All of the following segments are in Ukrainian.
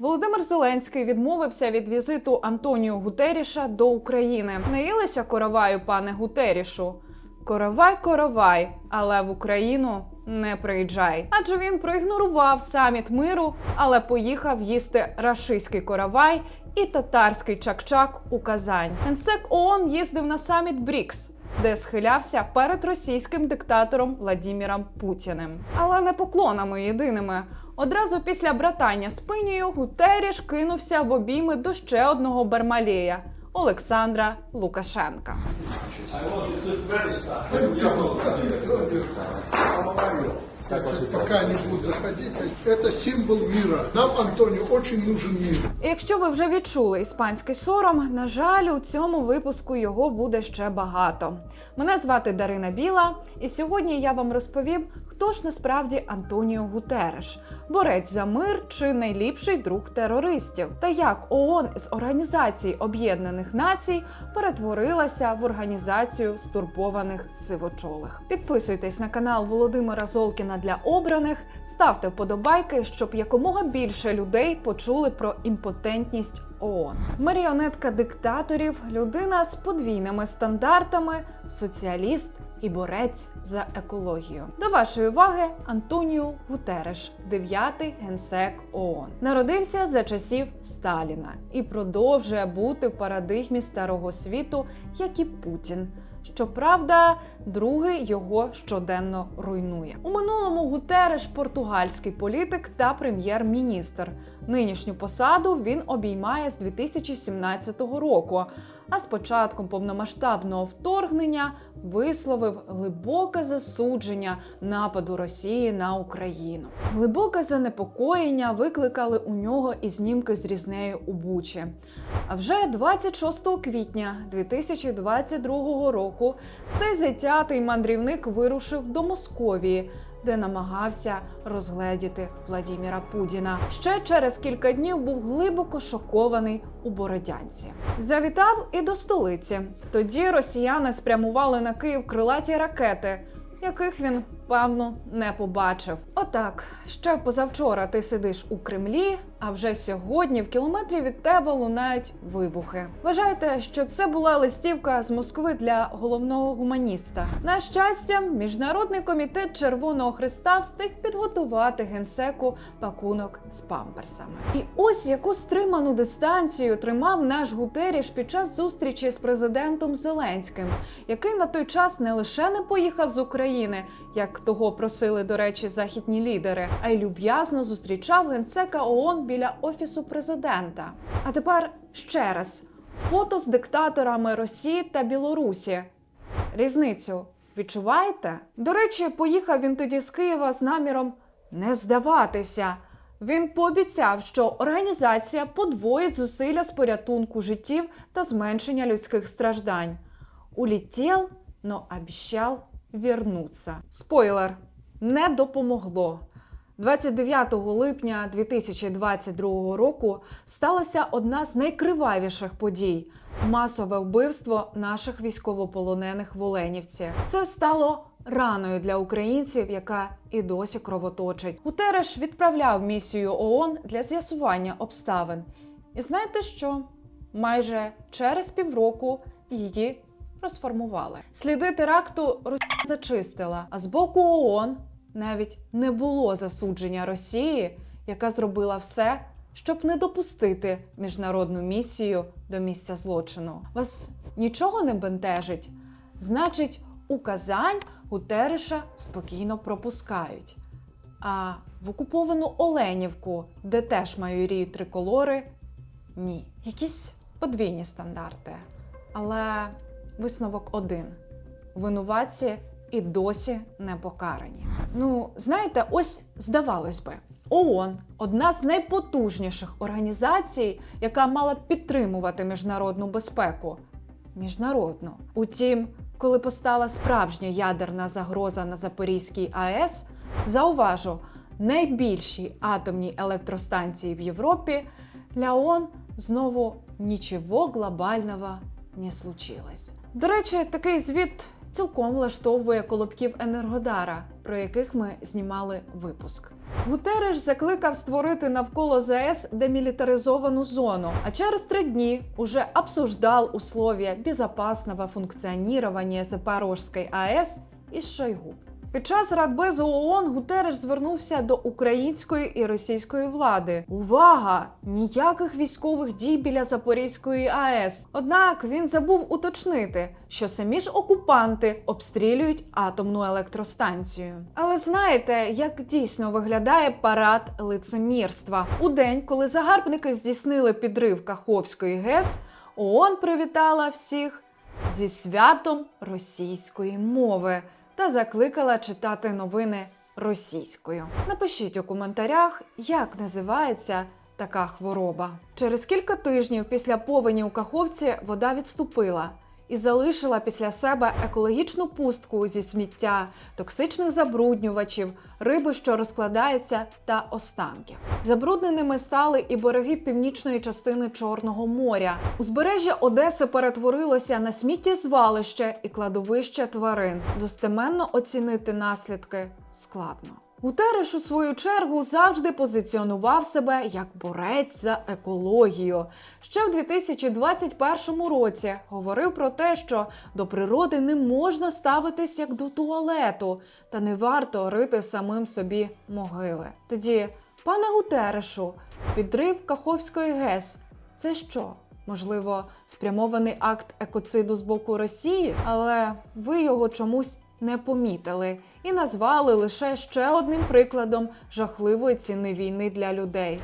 Володимир Зеленський відмовився від візиту Антоніо Гутеріша до України. Наїлися короваю, пане Гутерішу. Коровай, коровай, але в Україну не приїжджай. Адже він проігнорував саміт миру, але поїхав їсти рашистський коровай і татарський чак-чак у Казань. Генсек ООН їздив на саміт БРІКС. Де схилявся перед російським диктатором Владіміром Путіним, але не поклонами єдиними. Одразу після братання з пинію Гутеріш кинувся в обійми до ще одного бармалія Олександра Лукашенка. Кстати, пока они будут заходить, это символ мира. Нам, Антонио, очень нужен мир. Якщо ви вже відчули іспанський сором, на жаль, у цьому випуску його буде ще багато. Мене звати Дарина Біла, і сьогодні я вам розповім, хто ж насправді Антоніо Гутереш, борець за мир чи найліпший друг терористів, та як ООН з Організації Об'єднаних Націй перетворилася в організацію стурбованих сивочолих. Підписуйтесь на канал Володимира Золкіна для обраних, ставте вподобайки, щоб якомога більше людей почули про імпотентність ООН. Маріонетка диктаторів, людина з подвійними стандартами, соціаліст і борець за екологію. До вашої уваги Антоніо Гутереш, дев'ятий генсек ООН. Народився за часів Сталіна і продовжує бути в парадигмі старого світу, як і Путін. Щоправда, другий його щоденно руйнує. У минулому Гутереш португальський політик та прем'єр-міністр. Нинішню посаду він обіймає з 2017 року. А з початком повномасштабного вторгнення висловив глибоке засудження нападу Росії на Україну. Глибоке занепокоєння викликали у нього і знімки з різнею у Бучі. А вже 26 квітня 2022 року цей затятий мандрівник вирушив до Московії, де намагався розгледіти Владіміра Путіна. Ще через кілька днів був глибоко шокований у Бородянці. Завітав і до столиці. Тоді росіяни спрямували на Київ крилаті ракети, яких він певно не побачив. Отак, ще позавчора ти сидиш у Кремлі, а вже сьогодні в кілометрі від тебе лунають вибухи. Вважайте, що це була листівка з Москви для головного гуманіста. На щастя, міжнародний комітет Червоного Христа встиг підготувати генсеку пакунок з памперсами. І ось яку стриману дистанцію тримав наш Гутеріш під час зустрічі з президентом Зеленським, який на той час не лише не поїхав з України, як того просили, до речі, західні лідери, а й люб'язно зустрічав генсека ООН біля офісу президента. А тепер ще раз фото з диктаторами Росії та Білорусі. Різницю відчуваєте? До речі, поїхав він тоді з Києва з наміром не здаватися. Він пообіцяв, що організація подвоїть зусилля з порятунку життів та зменшення людських страждань. Улетів, но обіцяв вернуться. Спойлер не допомогло. 29 липня 2022 року сталася одна з найкривавіших подій масове вбивство наших військовополонених в Оленівці. Це стало раною для українців, яка і досі кровоточить. Гутереш відправляв місію ООН для з'ясування обставин. І знаєте що? Майже через півроку її розформували. Сліди теракту Росія зачистила, а з боку ООН навіть не було засудження Росії, яка зробила все, щоб не допустити міжнародну місію до місця злочину. Вас нічого не бентежить? Значить, у Казань Гутереша спокійно пропускають. А в окуповану Оленівку, де теж майоріють триколори, ні. Якісь подвійні стандарти. Але висновок один: винуватці і досі не покарані. Ну, знаєте, ось здавалось би, ООН одна з найпотужніших організацій, яка мала підтримувати міжнародну безпеку. Міжнародну. Утім, коли постала справжня ядерна загроза на Запорізькій АЕС, зауважу, найбільші атомні електростанції в Європі, для ООН знову нічого глобального не случилось. До речі, такий звіт цілком влаштовує колобків Енергодара, про яких ми знімали випуск. Гутереш закликав створити навколо ЗАЕС демілітаризовану зону, а через три дні уже обсуждал условия безопасного функціонування Запорожської АЕС із Шойгу. Під час Радбезу ООН Гутереш звернувся до української і російської влади. Увага! Ніяких військових дій біля Запорізької АЕС. Однак він забув уточнити, що самі ж окупанти обстрілюють атомну електростанцію. Але знаєте, як дійсно виглядає парад лицемірства у день, коли загарбники здійснили підрив Каховської ГЕС, ООН привітала всіх зі святом російської мови та закликала читати новини російською. Напишіть у коментарях, як називається така хвороба. Через кілька тижнів після повені у Каховці вода відступила і залишила після себе екологічну пустку зі сміття, токсичних забруднювачів, риби, що розкладається, та останків. Забрудненими стали і береги північної частини Чорного моря. Узбережжя Одеси перетворилося на сміттєзвалище і кладовище тварин. Достеменно оцінити наслідки складно. Гутереш, у свою чергу, завжди позиціонував себе як борець за екологію. Ще в 2021 році говорив про те, що до природи не можна ставитись як до туалету, та не варто рити самим собі могили. Тоді, пане Гутерешу, підрив Каховської ГЕС це що? Можливо, спрямований акт екоциду з боку Росії, але ви його чомусь не помітили і назвали лише ще одним прикладом жахливої ціни війни для людей.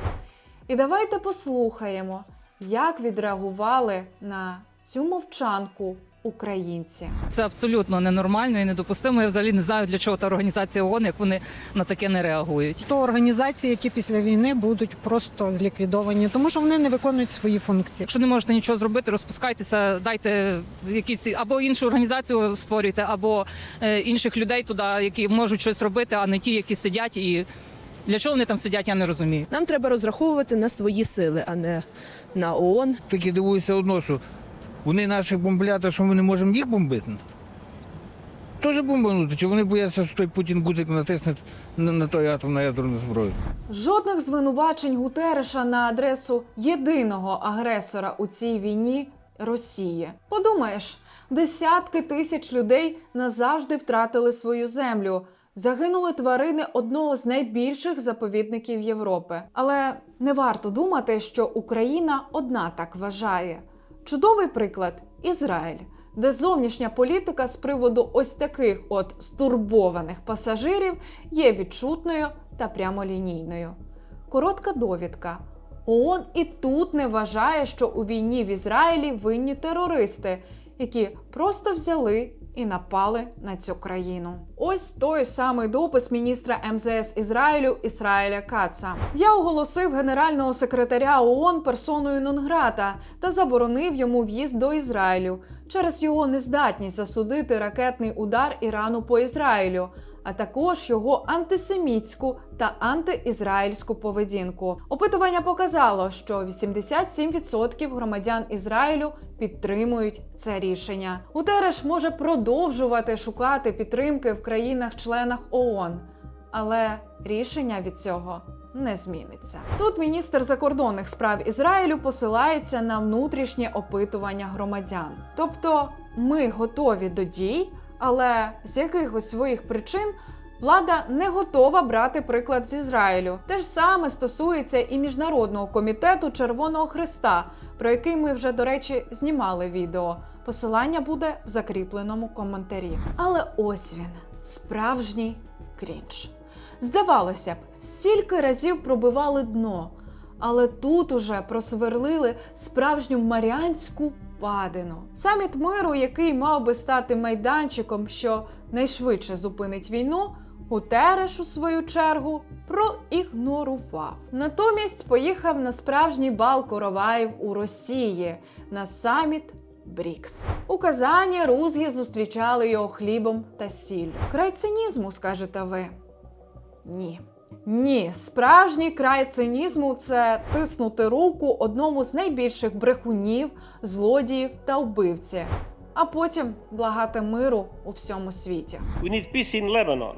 І давайте послухаємо, як відреагували на цю мовчанку українці. Це абсолютно ненормально і недопустимо. Я взагалі не знаю, для чого та організація ООН, як вони на таке не реагують. То організації, які після війни будуть просто зліквідовані, тому що вони не виконують свої функції. Якщо не можете нічого зробити, розпускайтеся, дайте якісь або іншу організацію створюйте, або е, інших людей туди, які можуть щось робити, а не ті, які сидять і. Для чого вони там сидять, я не розумію. Нам треба розраховувати на свої сили, а не на ООН. Такі дивуюся одно, що вони наших бомблять, а що ми не можемо їх бомбити. Теж бомбанути, чи вони бояться, що той Путін гудик натисне на, на той атом на ядерну зброю? Жодних звинувачень Гутереша на адресу єдиного агресора у цій війні Росії. Подумаєш, десятки тисяч людей назавжди втратили свою землю. Загинули тварини одного з найбільших заповідників Європи. Але не варто думати, що Україна одна так вважає. Чудовий приклад Ізраїль, де зовнішня політика з приводу ось таких от стурбованих пасажирів є відчутною та прямолінійною. Коротка довідка. ООН і тут не вважає, що у війні в Ізраїлі винні терористи, які просто взяли і напали на цю країну. Ось той самий допис міністра МЗС Ізраїлю Ісраїля Каца. Я оголосив генерального секретаря ООН персоною Нонграта та заборонив йому в'їзд до Ізраїлю через його нездатність засудити ракетний удар Ірану по Ізраїлю. А також його антисемітську та антиізраїльську поведінку. Опитування показало, що 87% громадян Ізраїлю підтримують це рішення. Гутереш може продовжувати шукати підтримки в країнах-членах ООН, але рішення від цього не зміниться. Тут міністр закордонних справ Ізраїлю посилається на внутрішнє опитування громадян. Тобто, ми готові до дій, але з якихось своїх причин. Влада не готова брати приклад з Ізраїлю. Те ж саме стосується і міжнародного комітету Червоного Христа, про який ми вже, до речі, знімали відео. Посилання буде в закріпленому коментарі. Але ось він справжній крінж. Здавалося б, стільки разів пробивали дно, але тут уже просверлили справжню маріанську падину. Саміт миру, який мав би стати майданчиком, що найшвидше зупинить війну. Гутереш, у свою чергу, проігнорував. Натомість поїхав на справжній бал короваїв у Росії на саміт Брікс. У Казані рузгі зустрічали його хлібом та сіллю. Край цинізму, скажете ви. Ні. Ні, справжній край цинізму це тиснути руку одному з найбільших брехунів, злодіїв та вбивці а потім благати миру у всьому світі. We need peace in Lebanon,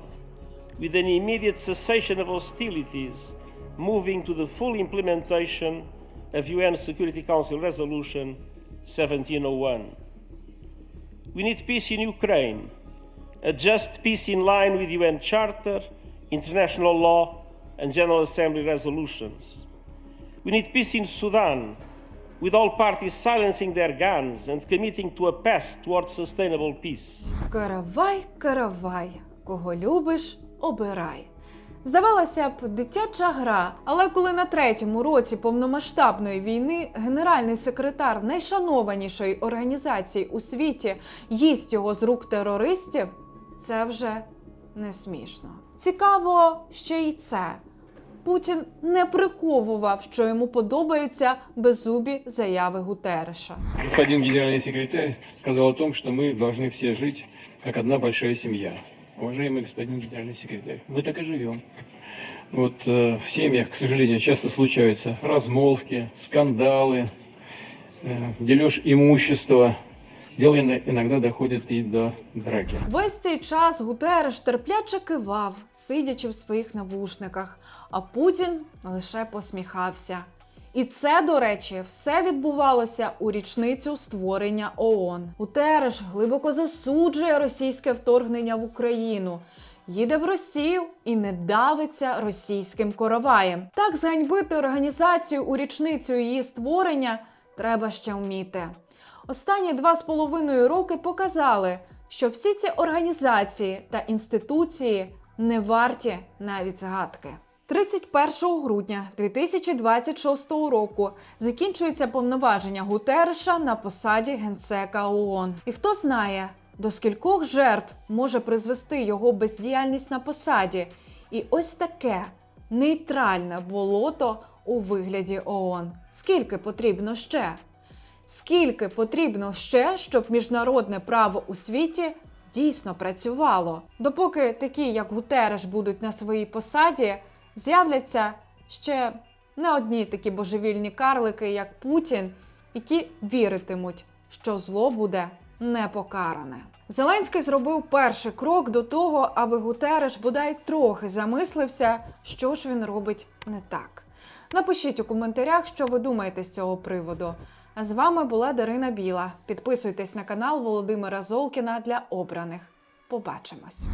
with an immediate cessation of hostilities, moving to the full implementation of UN Security Council Resolution 1701. We need peace in Ukraine, a just peace in line with UN Charter, international law, and General Assembly resolutions. We need peace in Sudan, with all parties silencing their guns and committing to a path towards sustainable peace. Каравай, каравай, кого любиш, обирай. Здавалося б, дитяча гра, але коли на третьому році повномасштабної війни генеральний секретар найшанованішої організації у світі їсть його з рук терористів, це вже не смішно. Цікаво ще й це. Путін не приховував, що йому подобаються беззубі заяви Гутереша. Господин генеральный секретарь сказал о том, что мы должны все жить как одна большая семья. Уважаемый господин генеральный секретарь, мы так и живем. Вот э, в семьях, к сожалению, часто случаются размолвки, скандалы, э, дележ имущества. Дело иногда доходит и до драки. Весь цей час Гутереш терпляче кивав, сидячи в своїх навушниках, а Путін лише посміхався. І це, до речі, все відбувалося у річницю створення ООН. Гутереш глибоко засуджує російське вторгнення в Україну. Їде в Росію і не давиться російським короваєм. Так зганьбити організацію у річницю її створення треба ще вміти. Останні два з половиною роки показали, що всі ці організації та інституції не варті навіть згадки. 31 грудня 2026 року закінчується повноваження Гутереша на посаді генсека ООН. І хто знає, до скількох жертв може призвести його бездіяльність на посаді, і ось таке нейтральне болото у вигляді ООН. Скільки потрібно ще? Скільки потрібно ще, щоб міжнародне право у світі дійсно працювало? Допоки такі, як Гутереш, будуть на своїй посаді, з'являться ще не одні такі божевільні карлики, як Путін, які віритимуть, що зло буде не покаране. Зеленський зробив перший крок до того, аби Гутереш бодай трохи замислився, що ж він робить не так. Напишіть у коментарях, що ви думаєте з цього приводу. А з вами була Дарина Біла. Підписуйтесь на канал Володимира Золкіна для обраних. Побачимось!